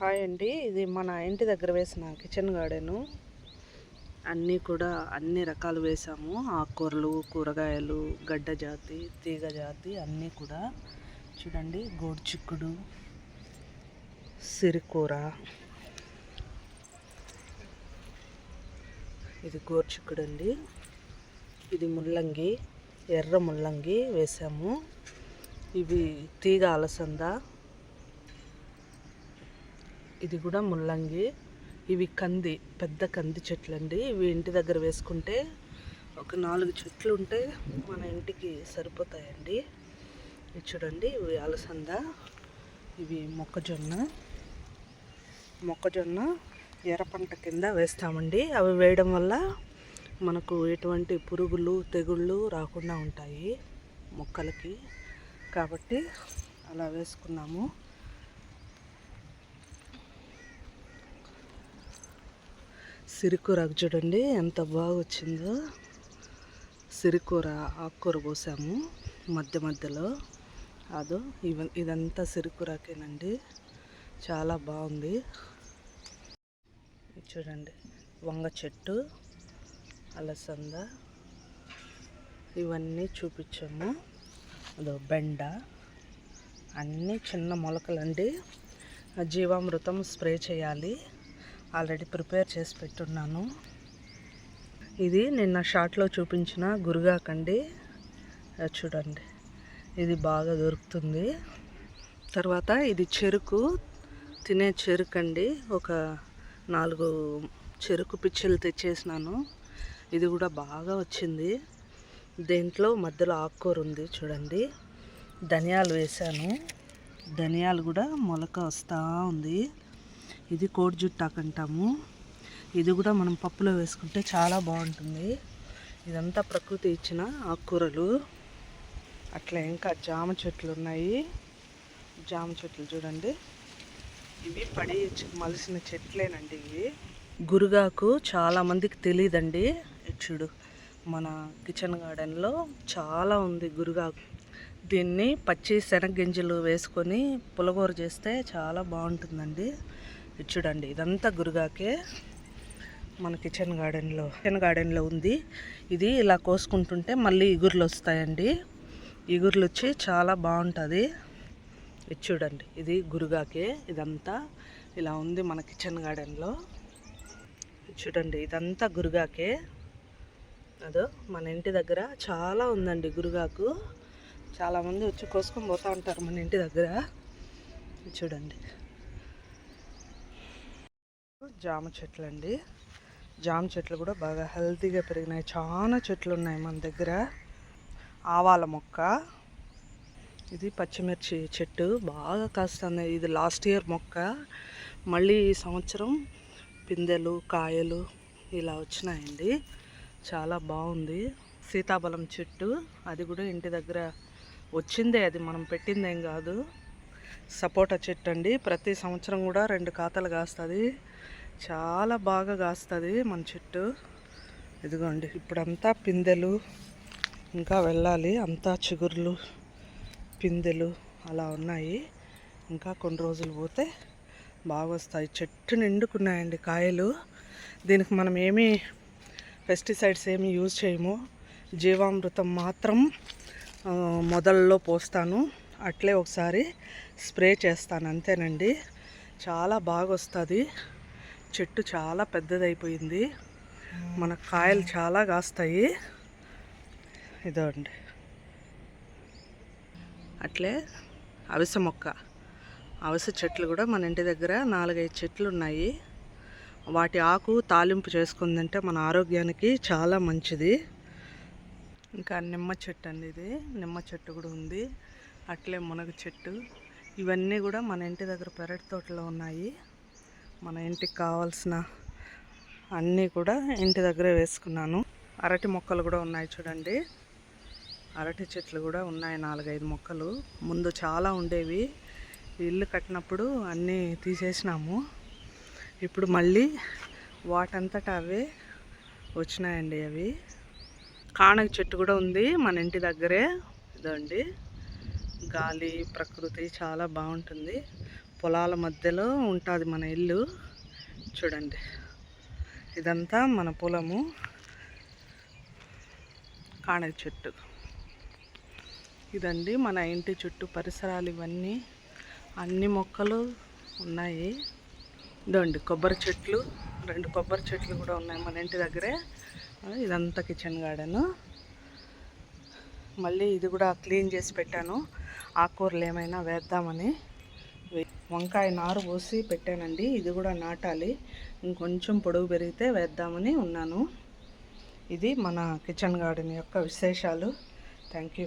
Hi అండి. ఇది మన ఇంటి దగ్గర వేసిన కిచెన్ గార్డెను. అన్నీ కూడా అన్ని రకాలు వేసాము. ఆకుకూరలు కూరగాయలు గడ్డ జాతి తీగ జాతి అన్నీ కూడా. చూడండి గోడ్చిక్కుడు సిరికూర. ఇది గోడ్చిక్కుడు అండి. ఇది ముల్లంగి ఎర్ర ముల్లంగి వేసాము. ఇవి తీగ అలసంద ఇది కూడా ముల్లంగి. ఇవి కంది పెద్ద కంది చెట్లు అండి ఇవి ఇంటి దగ్గర వేసుకుంటే ఒక నాలుగు చెట్లు ఉంటే మన ఇంటికి సరిపోతాయండి. ఇది చూడండి ఇవి అలసంద ఇవి మొక్కజొన్న. మొక్కజొన్న ఎర్ర పంట కింద వేస్తామండి. అవి వేయడం వల్ల మనకు ఎటువంటి పురుగులు తెగుళ్ళు రాకుండా ఉంటాయి మొక్కలకి. కాబట్టి అలా వేసుకున్నాము. సిరికూరకు చూడండి ఎంత బాగా వచ్చిందో సిరికూర ఆకుకూర పోసాము మధ్య మధ్యలో. అదో ఇవ ఇదంతా సిరికూరకేనండి చాలా బాగుంది. చూడండి వంగ చెట్టు అలసంద. ఇవన్నీ చూపించాము. అదో బెండ. అన్నీ చిన్న మొలకలండి. జీవామృతం స్ప్రే చేయాలి. ఆల్రెడీ ప్రిపేర్ చేసి పెట్టున్నాను. ఇది నిన్న షార్ట్లో చూపించిన గురుగాకండి చూడండి. ఇది బాగా దొరుకుతుంది. తర్వాత ఇది చెరుకు తినే చెరుకు అండి. ఒక నాలుగు చెరుకు పిచ్చలు తెచ్చేసినాను. ఇది కూడా బాగా వచ్చింది. దేంట్లో మధ్యలో ఆకుకూర ఉంది చూడండి. ధనియాలు వేసాను ధనియాలు కూడా మొలక వస్తూ ఉంది. ఇది కోడి జుట్టాకు అంటాము. ఇది కూడా మనం పప్పులో వేసుకుంటే చాలా బాగుంటుంది. ఇదంతా ప్రకృతి ఇచ్చిన ఆకుకూరలు. అట్లా ఇంకా జామ చెట్లు ఉన్నాయి. జామ చెట్లు చూడండి. ఇవి పడి మలిసిన చెట్లేనండి ఇవి. గురుగాకు చాలా మందికి తెలియదండి చూడు మన కిచెన్ గార్డెన్లో చాలా ఉంది గురుగాకు. దీన్ని పచ్చి శనగగింజలు వేసుకొని పులగూర చేస్తే చాలా బాగుంటుందండి. ఇది చూడండి ఇదంతా గురుగాకే మన కిచెన్ గార్డెన్లో కిచెన్ గార్డెన్లో ఉంది. ఇది ఇలా కోసుకుంటుంటే మళ్ళీ ఇగుర్లు వస్తాయండి. ఇగుర్లు వచ్చి చాలా బాగుంటుంది. ఇది చూడండి ఇది గురుగాకే ఇదంతా ఇలా ఉంది మన కిచెన్ గార్డెన్లో. చూడండి ఇదంతా గురుగాకే. అదో మన ఇంటి దగ్గర చాలా ఉందండి గురుగాకు. చాలామంది వచ్చి కోసుకొని పోతూ ఉంటారు మన ఇంటి దగ్గర. చూడండి. జామ చెట్లు అండి జామ చెట్లు కూడా బాగా హెల్తీగా పెరిగినాయి. చాలా చెట్లు ఉన్నాయి మన దగ్గర. ఆవాల మొక్క. ఇది పచ్చిమిర్చి చెట్టు. బాగా కాస్తుంది. ఇది లాస్ట్ ఇయర్ మొక్క. మళ్ళీ ఈ సంవత్సరం పిందెలు కాయలు ఇలా వచ్చినాయండి. చాలా బాగుంది. సీతాఫలం చెట్టు. అది కూడా ఇంటి దగ్గర వచ్చిందే అది మనం పెట్టిందేం కాదు. సపోటా చెట్టు అండి. ప్రతి సంవత్సరం కూడా రెండు ఖాతాలు కాస్తుంది. చాలా బాగా కాస్తుంది మన చెట్టు. ఇదిగోండి ఇప్పుడంతా పిందెలు ఇంకా వెళ్ళాలి. అంతా చిగుర్లు పిందెలు అలా ఉన్నాయి. ఇంకా కొన్ని రోజులు పోతే బాగా వస్తాయి చెట్టు నిండుకున్నాయండి కాయలు. దీనికి మనం ఏమీ పెస్టిసైడ్స్ ఏమి యూజ్ చేయము. జీవామృతం మాత్రం మొదల్లో పోస్తాను. అట్లే ఒకసారి స్ప్రే చేస్తాను అంతేనండి. చాలా బాగా వస్తుంది చెట్టు చాలా పెద్దదైపోయింది. మన కాయలు చాలా కాస్తాయి. ఇదో అండి అట్లే అవిసె మొక్క. అవిసె చెట్లు కూడా మన ఇంటి దగ్గర నాలుగైదు చెట్లు ఉన్నాయి వాటి ఆకు తాలింపు చేసుకుందంటే మన ఆరోగ్యానికి చాలా మంచిది. ఇంకా నిమ్మ చెట్టు అండి ఇది. నిమ్మ చెట్టు కూడా ఉంది. అట్లే మునగ చెట్టు. ఇవన్నీ కూడా మన ఇంటి దగ్గర పెరటి తోటలో ఉన్నాయి. మన ఇంటికి కావాల్సిన అన్నీ కూడా ఇంటి దగ్గరే వేసుకున్నాను. అరటి మొక్కలు కూడా ఉన్నాయి చూడండి. అరటి చెట్లు కూడా ఉన్నాయి నాలుగైదు మొక్కలు. ముందు చాలా ఉండేవి. ఇల్లు కట్టినప్పుడు అన్నీ తీసేసినాము. ఇప్పుడు మళ్ళీ వాటంతటా అవే వచ్చినాయండి అవి. కానగ చెట్టు కూడా ఉంది మన ఇంటి దగ్గరే. ఇదండి. గాలి ప్రకృతి చాలా బాగుంటుంది. పొలాల మధ్యలో ఉంటుంది మన ఇల్లు. చూడండి. ఇదంతా మన పొలము. కాణక చెట్టు. ఇదండి మన ఇంటి చుట్టూ పరిసరాలు ఇవన్నీ. అన్ని మొక్కలు ఉన్నాయి. ఇదండి కొబ్బరి చెట్లు. రెండు కొబ్బరి చెట్లు కూడా ఉన్నాయి మన ఇంటి దగ్గరే. ఇదంతా కిచెన్ గార్డెన్. మళ్ళీ ఇది కూడా క్లీన్ చేసి పెట్టాను. ఆకుకూరలు ఏమైనా వేద్దామని. వంకాయ నారు పోసి పెట్టానండి. ఇది కూడా నాటాలి. ఇంకొంచెం పొడుగు పెరిగితే వేద్దామని ఉన్నాను. ఇది మన కిచెన్ గార్డెన్ యొక్క విశేషాలు. Thank you.